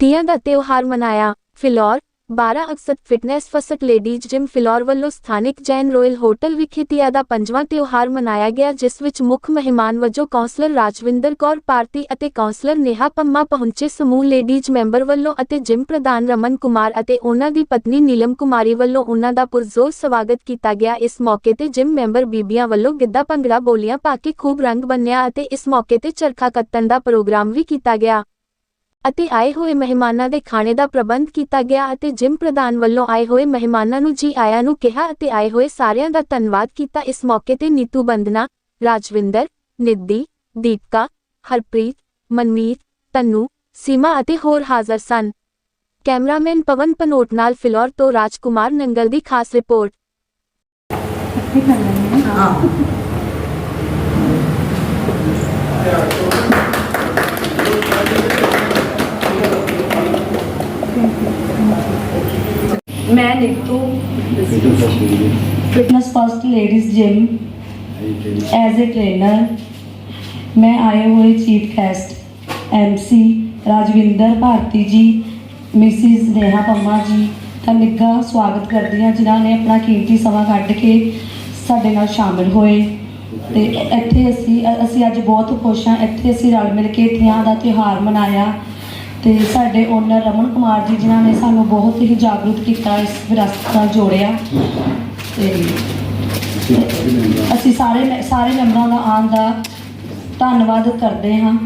ਤੀਆਂ ਦਾ ਤਿਉਹਾਰ ਮਨਾਇਆ। ਫਿਲੌਰ 12 ਅਕਸਰ fitness first ladies gym Phillaur ਵੱਲੋਂ ਸਥਾਨਕ ਜੈਨ ਰੋਇਲ ਹੋਟਲ ਵਿਖੇ ਤੀਆਂ ਦਾ ਪੰਜਵਾਂ ਤਿਉਹਾਰ ਮਨਾਇਆ ਗਿਆ, ਜਿਸ ਵਿੱਚ ਮੁੱਖ ਮਹਿਮਾਨ ਵਜੋਂ ਕੌਂਸਲਰ ਰਾਜਵਿੰਦਰ ਕੌਰ ਭਾਰਤੀ ਅਤੇ ਕੌਂਸਲਰ ਨੇਹਾ ਪੰਮਾ ਪਹੁੰਚੇ। ਸਮੂਹ ਲੇਡੀਜ਼ ਮੈਂਬਰ ਵੱਲੋਂ ਅਤੇ ਜਿਮ ਪ੍ਰਧਾਨ ਰਮਨ ਕੁਮਾਰ ਅਤੇ ਉਹਨਾਂ ਦੀ ਪਤਨੀ ਨੀਲਮ ਕੁਮਾਰੀ ਵੱਲੋਂ ਉਹਨਾਂ ਦਾ ਪੁਰਜ਼ੋਰ ਸਵਾਗਤ ਕੀਤਾ ਗਿਆ। ਇਸ ਮੌਕੇ ਤੇ ਜਿਮ ਮੈਂਬਰ ਬੀਬੀਆਂ ਵੱਲੋਂ ਗਿੱਧਾ ਭੰਗੜਾ ਬੋਲੀਆਂ ਪਾ ਕੇ ਖੂਬ ਰੰਗ ਬੰਨਿਆ ਅਤੇ ਇਸ ਮੌਕੇ ਤੇ ਚਰਖਾ ਕੱਤਣ ਦਾ ਪ੍ਰੋਗਰਾਮ ਵੀ ਕੀਤਾ ਗਿਆ। ਅਤੇ ਆਏ ਹੋਏ ਮਹਿਮਾਨਾਂ ਦੇ ਖਾਣੇ ਦਾ ਪ੍ਰਬੰਧ ਕੀਤਾ ਗਿਆ ਅਤੇ ਜਿਮ ਪ੍ਰਧਾਨ ਵੱਲੋਂ ਆਏ ਹੋਏ ਮਹਿਮਾਨਾਂ ਨੂੰ ਜੀ ਆਇਆਂ ਨੂੰ ਕਿਹਾ ਅਤੇ ਆਏ ਹੋਏ ਸਾਰਿਆਂ ਦਾ ਧੰਨਵਾਦ ਕੀਤਾ। ਇਸ ਮੌਕੇ ਤੇ ਨੀਤੂ ਬੰਦਨਾ ਰਾਜਵਿੰਦਰ ਨਿੱਦੀ ਦੀਪਕਾ, ਹਰਪ੍ਰੀਤ, ਮਨਮੀਤ, ਤੰਨੂ, ਸੀਮਾ ਅਤੇ ਹੋਰ ਹਾਜ਼ਰ ਸਨ। ਕੈਮਰਾਮੈਨ ਪਵਨ ਪਨੋਟ ਨਾਲ ਫਿਲੌਰ ਤੋਂ ਰਾਜਕੁਮਾਰ ਨੰਗਲ ਦੀ ਖਾਸ ਰਿਪੋਰਟ। ਮੈਂ Neetu fitness first ladies gym as a trainer ਮੈਂ ਆਏ ਹੋਏ chief guest MC Rajwinder Bharti ji, Mrs Neha Pamma ਜੀ ਦਾ ਨਿੱਘਾ ਸਵਾਗਤ ਕਰਦੀ ਹਾਂ, ਜਿਨ੍ਹਾਂ ਨੇ ਆਪਣਾ ਕੀਮਤੀ ਸਮਾਂ ਕੱਢ ਕੇ ਸਾਡੇ ਨਾਲ ਸ਼ਾਮਿਲ ਹੋਏ। ਤੇ ਇੱਥੇ ਅਸੀਂ ਅਸੀਂ ਅੱਜ ਬਹੁਤ ਖੁਸ਼ ਹਾਂ। ਇੱਥੇ ਅਸੀਂ ਰਲ ਮਿਲ ਕੇ ਤੀਆਂ ਦਾ ਤਿਉਹਾਰ ਮਨਾਇਆ। ਤੇ ਸਾਡੇ ਓਨਰ ਰਮਨ ਕੁਮਾਰ ਜੀ ਜਿਨ੍ਹਾਂ ਨੇ ਸਾਨੂੰ ਬਹੁਤ ਹੀ ਜਾਗਰੂਕ ਕੀਤਾ, ਇਸ ਵਿਰਾਸਤ ਨਾਲ ਜੋੜਿਆ। ਤੇ ਅਸੀਂ ਸਾਰੇ ਸਾਰੇ ਮੈਂਬਰਾਂ ਦਾ ਆਉਣ ਦਾ ਧੰਨਵਾਦ ਕਰਦੇ ਹਾਂ।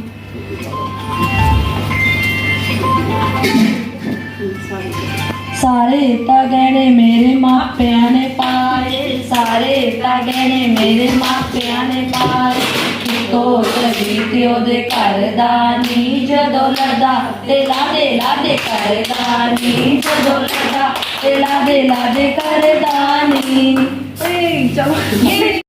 ਸਾਰੇ ਤਾਂ ਗਹਿਣੇ ਮੇਰੇ ਮਾਪਿਆਂ ਨੇ ਪਾਏ, ਸਾਰੇ ਤਾਂ ਗਹਿਣੇ ਮੇਰੇ ਮਾਪਿਆਂ ਨੇ ਪਾਏ। ਕਿਤੋਂ ਸਦੀ ਤੇ ਉਹਦੇ ਘਰ ਦਾ ਨੀ ਜਦੋਂ ਲੜਦਾ ਤੇ ਲਾਦੇ ਲਾਦੇ ਕਰਦਾ ਨੀ ਜਦੋਂ ਲੜਦਾ ਤੇ ਲਾਦੇ ਲਾਦੇ ਕਰਦਾ ਨੀ ਏ ਚਲੋ।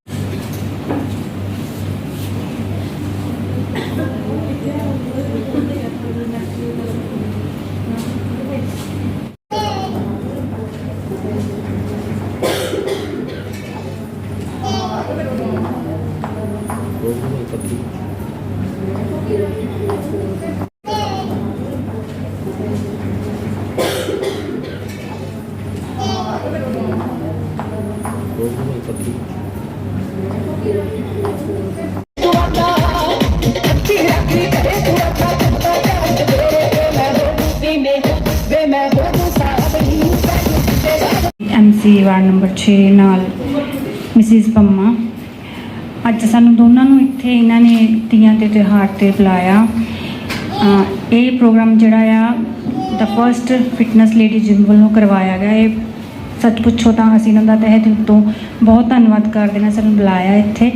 ਐਮਸੀ ਵਾਰਡ ਨੰਬਰ 6 ਨਾਲ ਮਿਸਿਸ ਪੰਮਾ। ਅੱਜ ਸਾਨੂੰ ਦੋਨਾਂ ਨੂੰ ਇੱਥੇ ਇਹਨਾਂ ਨੇ ਤੀਆਂ ਦੇ ਤਿਉਹਾਰ ਤੇ ਬੁਲਾਇਆ। ਇਹ ਪ੍ਰੋਗਰਾਮ ਜਿਹੜਾ ਆ ਦਾ ਫਰਸਟ ਫਿਟਨੈਸ ਲੇਡੀ ਜਿਮ ਵੱਲੋਂ ਕਰਵਾਇਆ ਗਿਆ। ਇਹ ਸੱਚ ਪੁੱਛੋ ਤਾਂ ਅਸੀਂ ਇਹਨਾਂ ਦਾ ਤਹਿ ਦਿਲ ਤੋਂ ਬਹੁਤ ਧੰਨਵਾਦ ਕਰਦੇ ਹਾਂ, ਸਾਨੂੰ ਬੁਲਾਇਆ ਇੱਥੇ।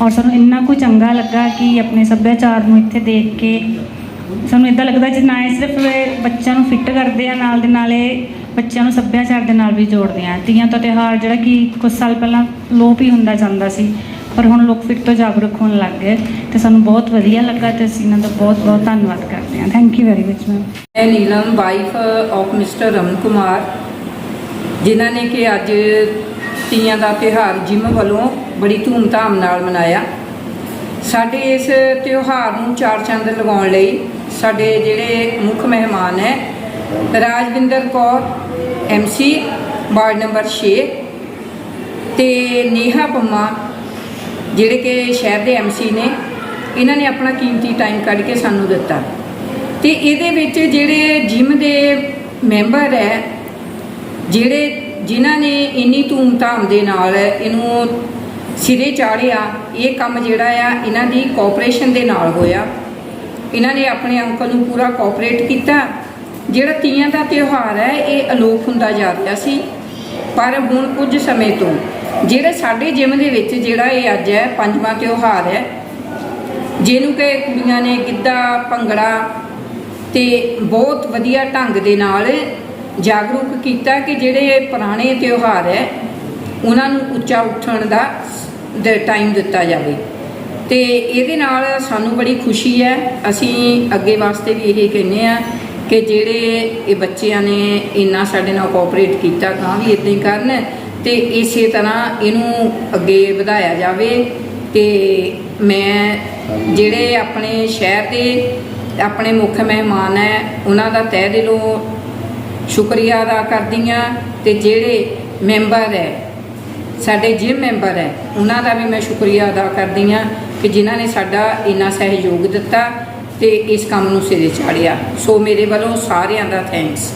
ਔਰ ਸਾਨੂੰ ਇੰਨਾ ਕੁ ਚੰਗਾ ਲੱਗਾ ਕਿ ਆਪਣੇ ਸੱਭਿਆਚਾਰ ਨੂੰ ਇੱਥੇ ਦੇਖ ਕੇ ਸਾਨੂੰ ਇਦਾਂ ਲੱਗਦਾ ਜਿਵੇਂ ਨਾ ਇਹ ਸਿਰਫ ਬੱਚਿਆਂ ਨੂੰ ਫਿੱਟ ਕਰਦੇ ਆ, ਨਾਲ ਦੇ ਨਾਲੇ ਬੱਚਿਆਂ ਨੂੰ ਸੱਭਿਆਚਾਰ ਦੇ ਨਾਲ ਵੀ ਜੋੜਦੇ ਆ। ਤੀਆਂ ਤੋਂ ਤਿਉਹਾਰ ਜਿਹੜਾ ਕਿ ਕੁਝ ਸਾਲ ਪਹਿਲਾਂ ਲੋਪ ਹੀ ਹੁੰਦਾ ਜਾਂਦਾ ਸੀ, ਪਰ ਹੁਣ ਲੋਕ ਫਿੱਟ ਤੋਂ ਜਾਗਰੂਕ ਹੋਣ ਲੱਗ ਗਏ ਤੇ ਸਾਨੂੰ ਬਹੁਤ ਵਧੀਆ ਲੱਗਾ ਤੇ ਅਸੀਂ ਇਹਨਾਂ ਦਾ ਬਹੁਤ ਬਹੁਤ ਧੰਨਵਾਦ ਕਰਦੇ ਹਾਂ। Thank you very much ma'am ਮੈਂ Neelam wife of Mr Raman Kumar. ਜਿਨ੍ਹਾਂ ਨੇ ਕਿ ਅੱਜ ਤੀਆਂ ਦਾ ਤਿਉਹਾਰ ਜਿਮ ਵੱਲੋਂ ਬੜੀ ਧੂਮਧਾਮ ਨਾਲ ਮਨਾਇਆ। ਸਾਡੇ ਇਸ ਤਿਉਹਾਰ ਨੂੰ ਚਾਰ ਚੰਦ ਲਗਾਉਣ ਲਈ ਸਾਡੇ ਜਿਹੜੇ ਮੁੱਖ ਮਹਿਮਾਨ ਹੈ, Rajwinder Kaur MC ward number 6 ਤੇ ਨੇਹਾ ਪੰਮਾ, ਜਿਹੜੇ ਕਿ ਸ਼ਹਿਰ ਦੇ ਐਮਸੀ ਨੇ, ਇਹਨਾਂ ਨੇ ਆਪਣਾ ਕੀਮਤੀ ਟਾਈਮ ਕੱਢ ਕੇ ਸਾਨੂੰ ਦਿੱਤਾ। ਤੇ ਇਹਦੇ ਵਿੱਚ ਜਿਹੜੇ ਜਿਮ ਦੇ ਮੈਂਬਰ ਹੈ ਜਿਹੜੇ ਜਿਨ੍ਹਾਂ ਨੇ ਇੰਨੀ ਧੂਮਧਾਮ ਦੇ ਨਾਲ ਇਹਨੂੰ ਸਿਰੇ ਚਾੜਿਆ ਇਹ ਕੰਮ ਜਿਹੜਾ ਆ, ਇਹਨਾਂ ਦੀ ਕੋਆਪਰੇਸ਼ਨ ਦੇ ਨਾਲ ਹੋਇਆ। ਇਹਨਾਂ ਨੇ ਆਪਣੇ ਅੰਕਲ ਨੂੰ ਪੂਰਾ ਕੋਆਪਰੇਟ ਕੀਤਾ। ਜਿਹੜਾ ਤੀਆਂ ਦਾ ਤਿਉਹਾਰ ਹੈ, ਇਹ ਅਲੋਪ ਹੁੰਦਾ ਜਾ ਰਿਹਾ ਸੀ। ਪਰ ਹੁਣ ਕੁਝ ਸਮੇਂ ਤੋਂ ਜਿਹੜੇ ਸਾਡੇ ਜਿਮ ਦੇ ਵਿੱਚ ਜਿਹੜਾ ਇਹ ਅੱਜ ਹੈ, ਪੰਜਵਾਂ ਤਿਉਹਾਰ ਹੈ, ਜਿਹਨੂੰ ਕਿ ਕੁੜੀਆਂ ਨੇ ਗਿੱਧਾ, ਭੰਗੜਾ ਤੇ ਬਹੁਤ ਵਧੀਆ ਢੰਗ ਦੇ ਨਾਲ ਜਾਗਰੂਕ ਕੀਤਾ ਕਿ ਜਿਹੜੇ ਪੁਰਾਣੇ ਤਿਉਹਾਰ ਹੈ, ਉਹਨਾਂ ਨੂੰ ਉੱਚਾ ਉੱਠਣ ਦਾ ਟਾਈਮ ਦਿੱਤਾ ਜਾਵੇ। ਤੇ ਇਹਦੇ ਨਾਲ ਸਾਨੂੰ ਬੜੀ ਖੁਸ਼ੀ ਹੈ। ਅਸੀਂ ਅੱਗੇ ਵਾਸਤੇ ਵੀ ਇਹ ਕਹਿੰਦੇ ਆ ਕਿ ਜਿਹੜੇ ਇਹ ਬੱਚਿਆਂ ਨੇ ਇੰਨਾ ਸਾਡੇ ਨਾਲ ਕੋਆਪਰੇਟ ਕੀਤਾ, ਤਾਂ ਵੀ ਇਦਾਂ ਹੀ ਕਰਨ ਤੇ ਇਸੇ ਤਰ੍ਹਾਂ ਇਹਨੂੰ ਅੱਗੇ ਵਧਾਇਆ ਜਾਵੇ। ਤੇ ਮੈਂ ਜਿਹੜੇ ਆਪਣੇ ਸ਼ਹਿਰ ਦੇ ਆਪਣੇ ਮੁੱਖ ਮਹਿਮਾਨ ਹੈ, ਉਹਨਾਂ ਦਾ ਤਹਿ ਦਿਲੋਂ ਸ਼ੁਕਰੀਆ ਅਦਾ ਕਰਦੀ ਹਾਂ ਤੇ ਜਿਹੜੇ ਮੈਂਬਰ ਹੈ, ਸਾਡੇ ਜਿਮ ਮੈਂਬਰ ਹੈ, ਉਹਨਾਂ ਦਾ ਵੀ ਮੈਂ ਸ਼ੁਕਰੀਆ ਅਦਾ ਕਰਦੀ ਹਾਂ ਕਿ ਜਿਨ੍ਹਾਂ ਨੇ ਸਾਡਾ ਇੰਨਾ ਸਹਿਯੋਗ ਦਿੱਤਾ ਤੇ ਇਸ ਕੰਮ ਨੂੰ ਸਿਰੇ ਚਾੜਿਆ। ਸੋ ਮੇਰੇ ਵੱਲੋਂ ਸਾਰਿਆਂ ਦਾ ਥੈਂਕਸ